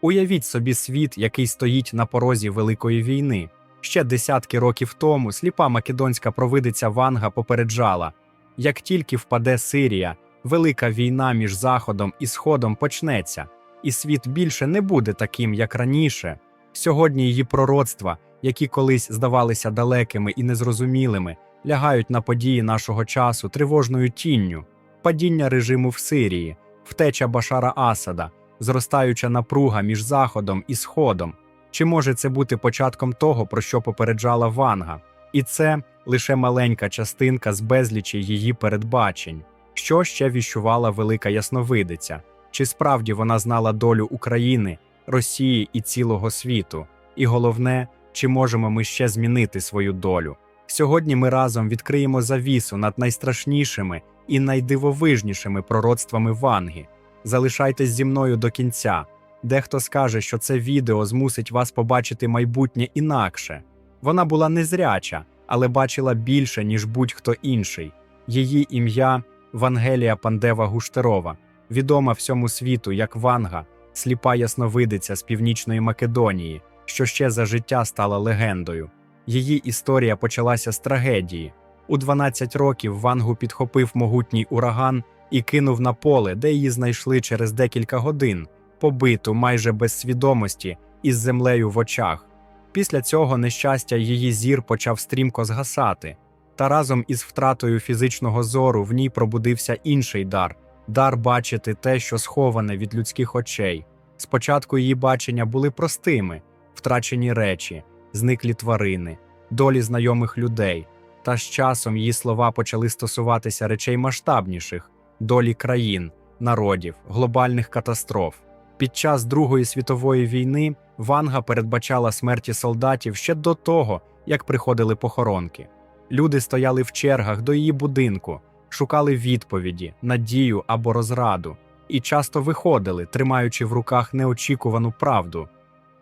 Уявіть собі світ, який стоїть на порозі Великої війни. Ще десятки років тому сліпа македонська провидиця Ванга попереджала: як тільки впаде Сирія, велика війна між Заходом і Сходом почнеться, і світ більше не буде таким, як раніше. Сьогодні її пророцтва, які колись здавалися далекими і незрозумілими,лягають на події нашого часу тривожною тінню, падіння режиму в Сирії, втеча Башара Асада, зростаюча напруга між Заходом і Сходом. Чи може це бути початком того, про що попереджала Ванга? І це лише маленька частинка з безлічі її передбачень. Що ще віщувала велика ясновидиця? Чи справді вона знала долю України, Росії і цілого світу? І головне, чи можемо ми ще змінити свою долю? Сьогодні ми разом відкриємо завісу над найстрашнішими і найдивовижнішими пророцтвами Ванги. Залишайтесь зі мною до кінця. Дехто скаже, що це відео змусить вас побачити майбутнє інакше. Вона була незряча, але бачила більше, ніж будь-хто інший. Її ім'я Вангелія Пандева Гуштерова, відома всьому світу як Ванга, сліпа ясновидиця з північної Македонії, що ще за життя стала легендою. Її історія почалася з трагедії. У 12 років Вангу підхопив могутній ураган і кинув на поле, де її знайшли через декілька годин, побиту майже без свідомості із землею в очах. Після цього нещастя її зір почав стрімко згасати, та разом із втратою фізичного зору в ній пробудився інший дар дар бачити те, що сховане від людських очей. Спочатку її бачення були простими, втрачені речі, зниклі тварини, долі знайомих людей. Та з часом її слова почали стосуватися речей масштабніших долі країн, народів, глобальних катастроф. Під час Другої світової війни Ванга передбачала смерті солдатів ще до того, як приходили похоронки. Люди стояли в чергах до її будинку, шукали відповіді, надію або розраду, і часто виходили, тримаючи в руках неочікувану правду.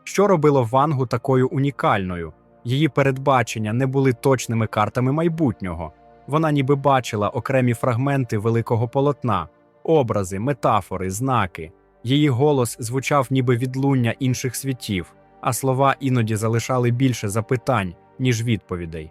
Що робило Вангу такою унікальною? Її передбачення не були точними картами майбутнього. Вона ніби бачила окремі фрагменти великого полотна, образи, метафори, знаки. Її голос звучав ніби відлуння інших світів, а слова іноді залишали більше запитань, ніж відповідей.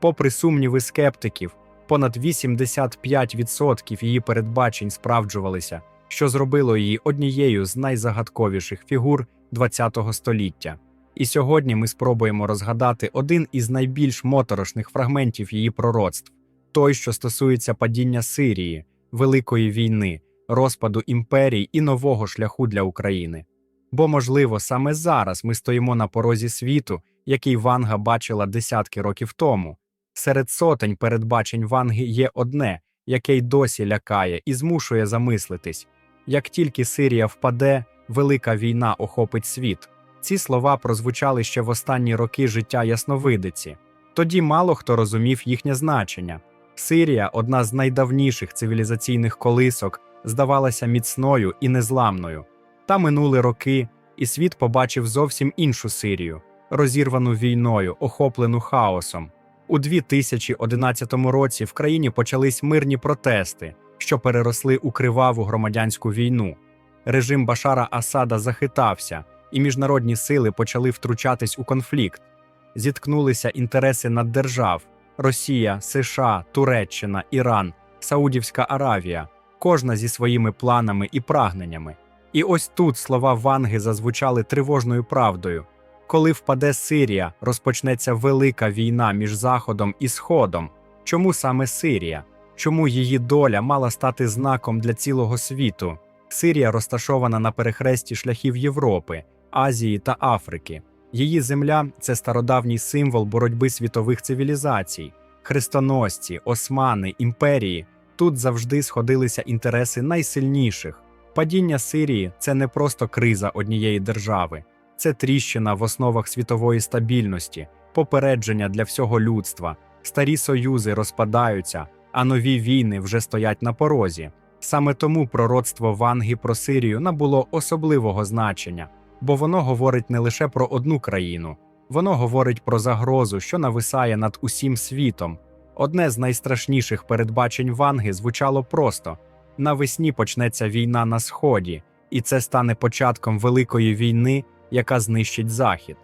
Попри сумніви скептиків, понад 85% її передбачень справджувалися, що зробило її однією з найзагадковіших фігур ХХ століття. І сьогодні ми спробуємо розгадати один із найбільш моторошних фрагментів її пророцтв той, що стосується падіння Сирії, Великої війни, розпаду імперій і нового шляху для України. Бо, можливо, саме зараз ми стоїмо на порозі світу, який Ванга бачила десятки років тому. Серед сотень передбачень Ванги є одне, яке й досі лякає і змушує замислитись як тільки Сирія впаде, велика війна охопить світ. Ці слова прозвучали ще в останні роки життя Ясновидиці. Тоді мало хто розумів їхнє значення. Сирія, одна з найдавніших цивілізаційних колисок, здавалася міцною і незламною. Та минули роки, і світ побачив зовсім іншу Сирію, розірвану війною, охоплену хаосом. У 2011 році в країні почались мирні протести, що переросли у криваву громадянську війну. Режим Башара Асада захитався, і міжнародні сили почали втручатись у конфлікт. Зіткнулися інтереси наддержав Росія, США, Туреччина, Іран, Саудівська Аравія, кожна зі своїми планами і прагненнями. І ось тут слова Ванги зазвучали тривожною правдою. Коли впаде Сирія, розпочнеться велика війна між Заходом і Сходом. Чому саме Сирія? Чому її доля мала стати знаком для цілого світу? Сирія розташована на перехресті шляхів Європи, Азії та Африки. Її земля це стародавній символ боротьби світових цивілізацій, хрестоносці, османи, імперії. Тут завжди сходилися інтереси найсильніших. Падіння Сирії це не просто криза однієї держави, це тріщина в основах світової стабільності, попередження для всього людства. Старі союзи розпадаються, а нові війни вже стоять на порозі. Саме тому пророцтво Ванги про Сирію набуло особливого значення, бо воно говорить не лише про одну країну, воно говорить про загрозу, що нависає над усім світом. Одне з найстрашніших передбачень Ванги звучало просто: навесні почнеться війна на сході, і це стане початком великої війни, яка знищить Захід.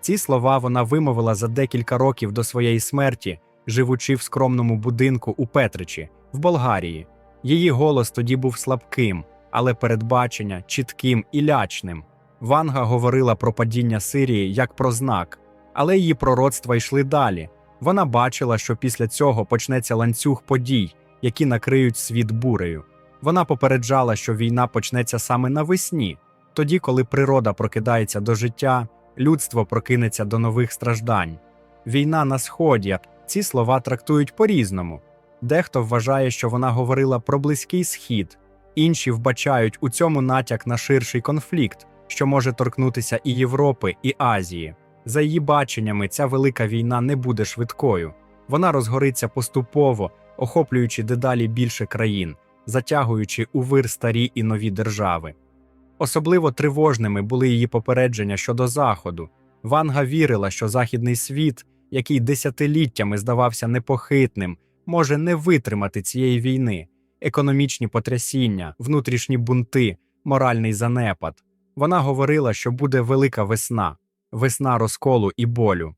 Ці слова вона вимовила за декілька років до своєї смерті, живучи в скромному будинку у Петричі, в Болгарії. Її голос тоді був слабким, але передбачення чітким і лячним. Ванга говорила про падіння Сирії як про знак, але її пророцтва йшли далі. Вона бачила, що після цього почнеться ланцюг подій, які накриють світ бурею. Вона попереджала, що війна почнеться саме навесні, тоді, коли природа прокидається до життя, людство прокинеться до нових страждань. Війна на сході. Ці слова трактують по-різному. Дехто вважає, що вона говорила про близький схід, інші вбачають у цьому натяк на ширший конфлікт, що може торкнутися і Європи, і Азії. За її баченнями, ця велика війна не буде швидкою. Вона розгориться поступово, охоплюючи дедалі більше країн, затягуючи у вир старі і нові держави. Особливо тривожними були її попередження щодо Заходу. Ванга вірила, що західний світ, який десятиліттями здавався непохитним, може не витримати цієї війни, економічні потрясіння, внутрішні бунти, моральний занепад. Вона говорила, що буде велика весна, весна розколу і болю.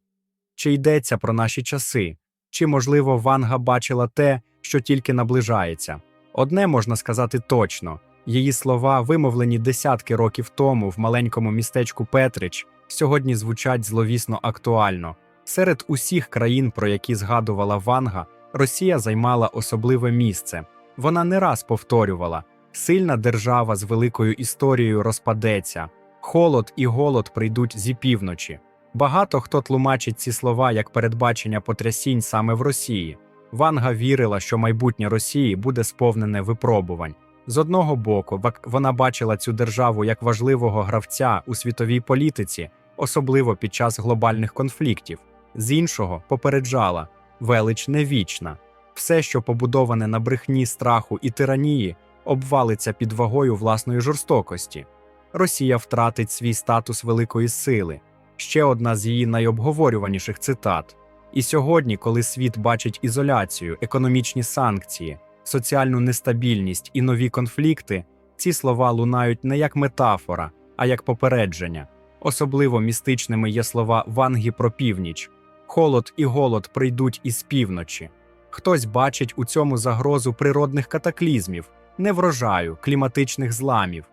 Чи йдеться про наші часи? Чи, можливо, Ванга бачила те, що тільки наближається? Одне можна сказати точно: її слова, вимовлені десятки років тому в маленькому містечку Петрич, сьогодні звучать зловісно актуально. Серед усіх країн, про які згадувала Ванга, Росія займала особливе місце. Вона не раз повторювала: сильна держава з великою історією розпадеться, холод і голод прийдуть зі півночі. Багато хто тлумачить ці слова як передбачення потрясінь саме в Росії. Ванга вірила, що майбутнє Росії буде сповнене випробувань. З одного боку, вона бачила цю державу як важливого гравця у світовій політиці, особливо під час глобальних конфліктів. З іншого попереджала велич не вічна. Все, що побудоване на брехні, страху і тиранії, обвалиться під вагою власної жорстокості. Росія втратить свій статус великої сили. Ще одна з її найобговорюваніших цитат. І сьогодні, коли світ бачить ізоляцію, економічні санкції, соціальну нестабільність і нові конфлікти, ці слова лунають не як метафора, а як попередження. Особливо містичними є слова Ванги про північ. Холод і голод прийдуть із півночі. Хтось бачить у цьому загрозу природних катаклізмів, неврожаю, кліматичних зламів.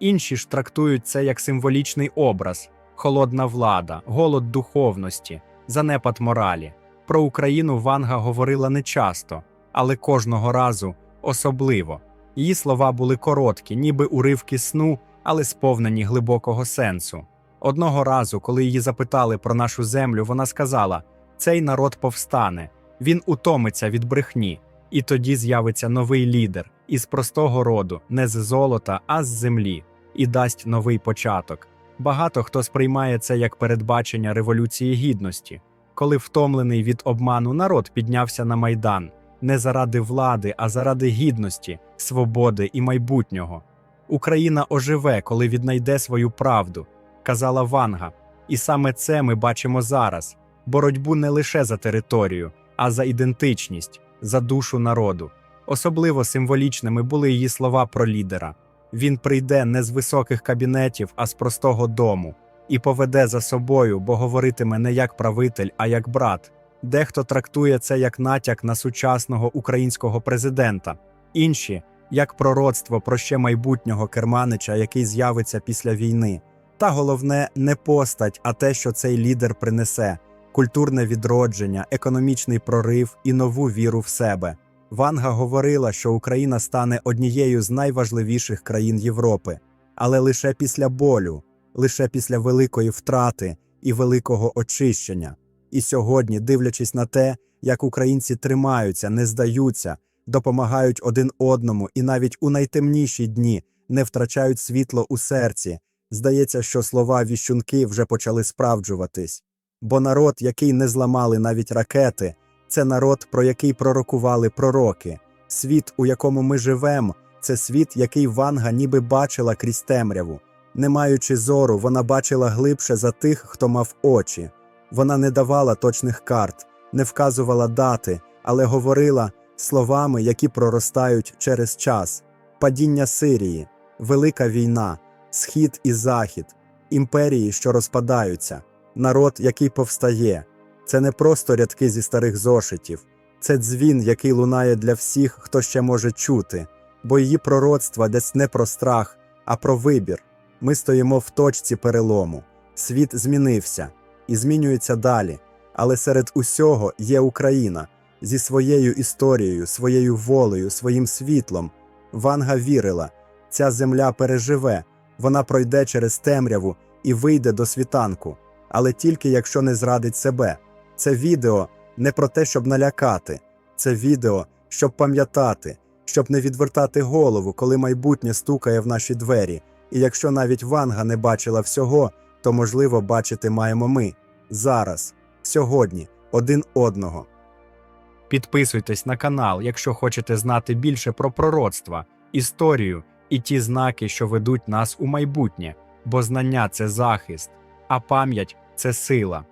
Інші ж трактують це як символічний образ, холодна влада, голод духовності, занепад моралі. Про Україну Ванга говорила нечасто, але кожного разу особливо. Її слова були короткі, ніби уривки сну, але сповнені глибокого сенсу. Одного разу, коли її запитали про нашу землю, вона сказала: цей народ повстане, він утомиться від брехні, і тоді з'явиться новий лідер із простого роду, не з золота, а з землі, і дасть новий початок. Багато хто сприймає це як передбачення революції гідності, коли втомлений від обману народ піднявся на майдан не заради влади, а заради гідності, свободи і майбутнього. Україна оживе, коли віднайде свою правду, казала Ванга. І саме це ми бачимо зараз: боротьбу не лише за територію, а за ідентичність, за душу народу. Особливо символічними були її слова про лідера. Він прийде не з високих кабінетів, а з простого дому, і поведе за собою, бо говоритиме не як правитель, а як брат. Дехто трактує це як натяк на сучасного українського президента, інші як пророцтво про ще майбутнього керманича, який з'явиться після війни. Та головне не постать, а те, що цей лідер принесе: культурне відродження, економічний прорив і нову віру в себе. Ванга говорила, що Україна стане однією з найважливіших країн Європи, але лише після болю, лише після великої втрати і великого очищення. І сьогодні, дивлячись на те, як українці тримаються, не здаються, допомагають один одному і навіть у найтемніші дні не втрачають світло у серці, здається, що слова віщунки вже почали справджуватись. Бо народ, який не зламали навіть ракети, це народ, про який пророкували пророки. Світ, у якому ми живемо, це світ, який Ванга ніби бачила крізь темряву. Не маючи зору, вона бачила глибше за тих, хто мав очі. Вона не давала точних карт, не вказувала дати, але говорила словами, які проростають через час: падіння Сирії, велика війна, схід і захід, імперії, що розпадаються, народ, який повстає. Це не просто рядки зі старих зошитів, це дзвін, який лунає для всіх, хто ще може чути, бо її пророцтва десь не про страх, а про вибір. Ми стоїмо в точці перелому. Світ змінився і змінюється далі. Але серед усього є Україна зі своєю історією, своєю волею, своїм світлом. Ванга вірила, ця земля переживе, вона пройде через темряву і вийде до світанку, але тільки якщо не зрадить себе. Це відео не про те, щоб налякати, це відео, щоб пам'ятати, щоб не відвертати голову, коли майбутнє стукає в наші двері. І якщо навіть Ванга не бачила всього, то можливо бачити маємо ми зараз, сьогодні, один одного. Підписуйтесь на канал, якщо хочете знати більше про пророцтва, історію і ті знаки, що ведуть нас у майбутнє, бо знання це захист, а пам'ять це сила.